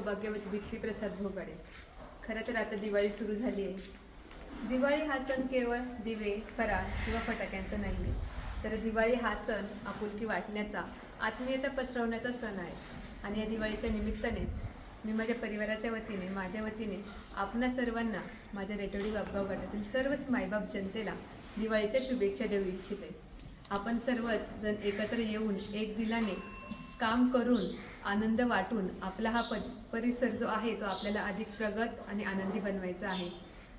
सौभाग्यवती भिक्खी प्रसाद भोगाडे. खरं तर आता दिवाळी सुरू झाली आहे. दिवाळी हा सण केवळ दिवे फराळ किंवा फटाक्यांचा नाही. आहे तर दिवाळी हा सण आपुलकी वाटण्याचा आत्मीयता पसरवण्याचा सण आहे. आणि या दिवाळीच्या निमित्तानेच मी माझ्या परिवाराच्या वतीने माझ्या वतीने आपणा सर्वांना माझ्या रेटोडी बापगाव गटातील सर्वच मायबाप जनतेला दिवाळीच्या शुभेच्छा देऊ इच्छिते. आपण सर्वच जण एकत्र येऊन एक दिलाने काम करून आनंद वाटून आपला हा प परिसर जो आहे तो आपल्याला अधिक प्रगत आणि आनंदी बनवायचा आहे.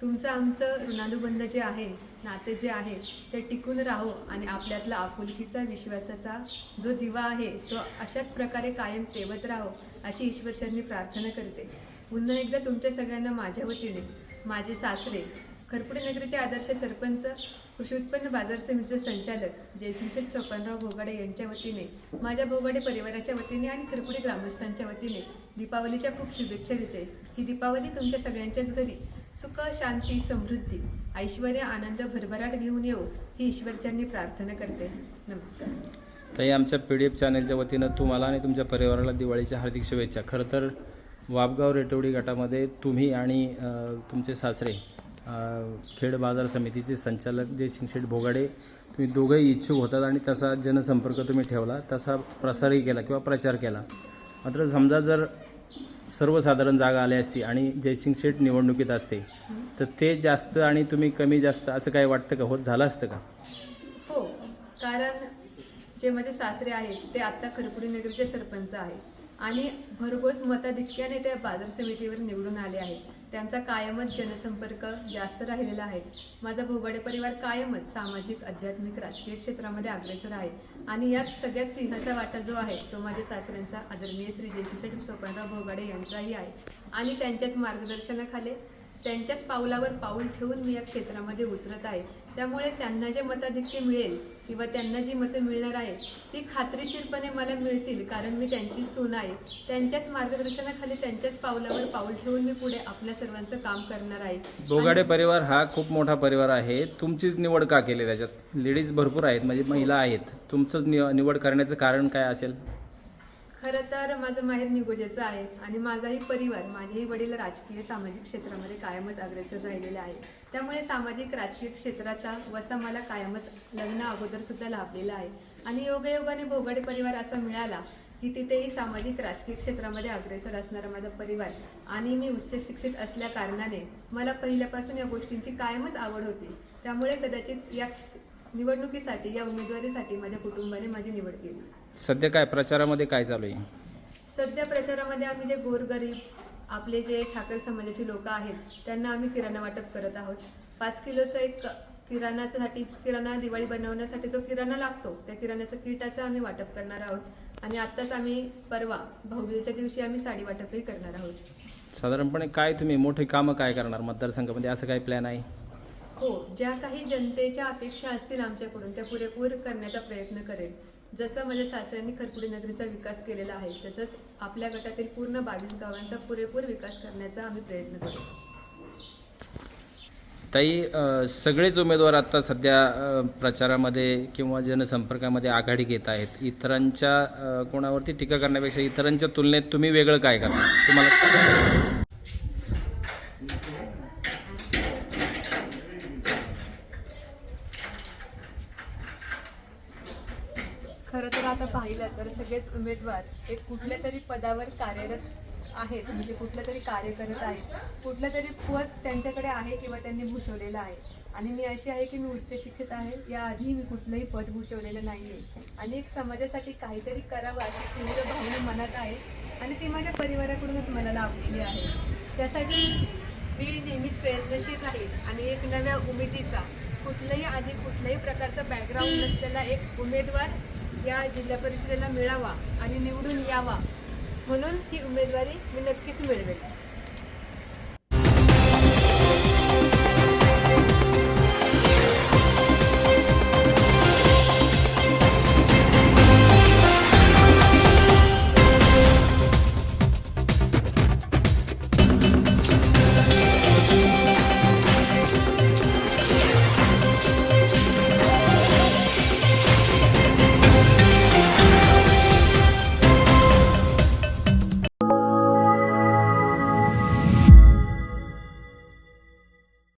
तुमचं आमचं ऋणानुबंध जे आहे नाते जे आहे ते टिकून राहो आणि आपल्यातला आपुलकीचा विश्वासाचा जो दिवा आहे तो अशाच प्रकारे कायम तेवत राहो अशी ईश्वरचरणी प्रार्थना करते. पुन्हा एकदा तुमच्या सगळ्यांना माझ्या वतीने माझे सासरे खरपुडे नगरीचे आदर्श सरपंच कृषी उत्पन्न बाजार समितीचे संचालक जयसिंग सोपानराव भोगाडे यांच्या वतीने माझ्या भोगाडे परिवाराच्या वतीने आणि त्रिपुरी ग्रामस्थांच्या वतीने दीपावलीच्या खूप शुभेच्छा देते. ही दीपावली तुमच्या सगळ्यांच्याच घरी. सुख शांती समृद्धी ऐश्वर आनंद भरभराट घेऊन येऊ ही ईश्वरच्यांनी प्रार्थना करते. नमस्कार. ताई आमच्या पी डी एफ चॅनलच्या वतीनं तुम्हाला आणि तुमच्या परिवाराला दिवाळीच्या हार्दिक शुभेच्छा. खरं तर वाबगाव रेटवडी गटामध्ये तुम्ही आणि तुमचे सासरे खेड बाजार समितीचे संचालक जे शिंगशेठ भोगाडे तुम्ही दोघंही इच्छुक होतात आणि तसा जनसंपर्क तुम्ही ठेवला तसा प्रसारही केला किंवा प्रचार केला. मात्र समजा जर सर्वसाधारण जागा आली असती आणि जयसिंग शेठ निवडणुकीत असते तर ते जास्त आणि तुम्ही कमी जास्त असं काय वाटतं का? होत झालं असतं का? हो कारण जे माझे सासरे आहेत ते आत्ता खरपुडी नगरीचे सरपंच आहेत आणि भरघोस मताधिक्याने त्या बाजार समितीवर निवडून आले आहेत. त्यांचा कायमच जनसंपर्क जास्त राहिलेला आहे. माझा भोगाडे परिवार कायमच सामाजिक आध्यात्मिक राजकीय क्षेत्रामध्ये अग्रेसर आहे. आणि यात सगळ्यात सिंहाचा वाटा जो आहे तो माझ्या सासऱ्यांचा आदरणीय श्री जयसिंग सोपनराव भोगाडे यांचाही आहे. आणि त्यांच्याच मार्गदर्शनाखाली त्यांच्याच पावलावर पाऊल ठेवून मी या क्षेत्रामध्ये उतरत आहे. त्यामुळे त्यांना जे मताधिक्य मिळेल किंवा त्यांना जी मतं मिळणार आहे ती खात्रीशीरपणे मला मिळतील कारण मी त्यांची सून आहे. त्यांच्याच मार्गदर्शनाखाली त्यांच्याच पावलावर पाऊल ठेवून मी पुढे आपल्या सर्वांचं काम करणार आहे. बोगाडे परिवार हा खूप मोठा परिवार आहे. तुमचीच निवड का केली त्याच्यात? लेडीज भरपूर आहेत म्हणजे महिला आहेत. तुमचंच निवड करण्याचं कारण काय असेल? खरं तर माझं माहेर निगोजेचं आहे आणि माझाही परिवार माझेही वडील राजकीय सामाजिक क्षेत्रामध्ये कायमच अग्रेसर राहिलेले आहे. त्यामुळे सामाजिक राजकीय क्षेत्राचा वसा मला कायमच लग्न अगोदर सुद्धा लाभलेला आहे. आणि योगायोगाने भोगडे परिवार असा मिळाला की तिथेही सामाजिक राजकीय क्षेत्रामध्ये अग्रेसर असणारा माझा परिवार आणि मी उच्च शिक्षित असल्या कारणाने मला पहिल्यापासून या गोष्टींची कायमच आवड होती. त्यामुळे कदाचित या निवडणुकीसाठी या उमेदवारीसाठी माझ्या कुटुंबाने माझी निवड केली. सध्या काय प्रचारामध्ये काय चालू आहे? सध्या प्रचारामध्ये आम्ही जे गोरगरीब आपले जे ठाकर समाजाची लोक आहेत त्यांना आम्ही किराणा वाटप करत आहोत. पाच किलोचं एक किराणासाठी किराणा दिवाळी बनवण्यासाठी जो किराणा लागतो त्या किराण्याचं किटाचं आम्ही वाटप करणार आहोत. आणि आत्ताच आम्ही परवा भाऊबीजेच्या दिवशी आम्ही साडी वाटपही करणार आहोत. साधारणपणे काय तुम्ही मोठी कामं काय करणार मतदारसंघामध्ये? असं काय प्लॅन आहे? हो. ज्या काही जनतेच्या अपेक्षा असतील आमच्याकडून त्या पुरेपूर करण्याचा प्रयत्न करेल. जसं माझ्या सासऱ्यांनी खरपुडी नगरीचा विकास केलेला आहे तसंच आपल्या गटातील पूर्ण बावीस गावांचा पुरेपूर विकास करण्याचा आम्ही प्रयत्न करू. ताई अ, सगळेच उमेदवार आता सध्या अ, प्रचारामध्ये किंवा जनसंपर्कामध्ये आघाडी घेत आहेत. इतरांच्या अ, कोणावरती टीका करण्यापेक्षा इतरांच्या तुलनेत तुम्ही वेगळं काय करणार तुम्हाला खरं तर आता पाहिलं तर सगळेच उमेदवार एक कुठल्या तरी पदावर कार्यरत आहेत म्हणजे कुठलं तरी कार्य करत आहेत कुठलं तरी पद त्यांच्याकडे आहे किंवा त्यांनी भूषवलेलं आहे. आणि मी अशी आहे की मी उच्च शिक्षित आहे याआधी मी कुठलंही पद भूषवलेलं नाही आहे आणि एक समाजासाठी काहीतरी करावं अशी तीव्र भावना मनात आहे आणि ती माझ्या परिवाराकडूनच मला लाभलेली आहे. त्यासाठी मी नेहमीच प्रयत्नशील राहील आणि एक नव्या उमेदीचा कुठलंही आधी कुठल्याही प्रकारचा बॅकग्राऊंड नसलेला एक उमेदवार या जिल्हा परिषदेला मिळावा आणि निवडून यावा म्हणून ही उमेदवारी मी नक्कीच मिळवेल.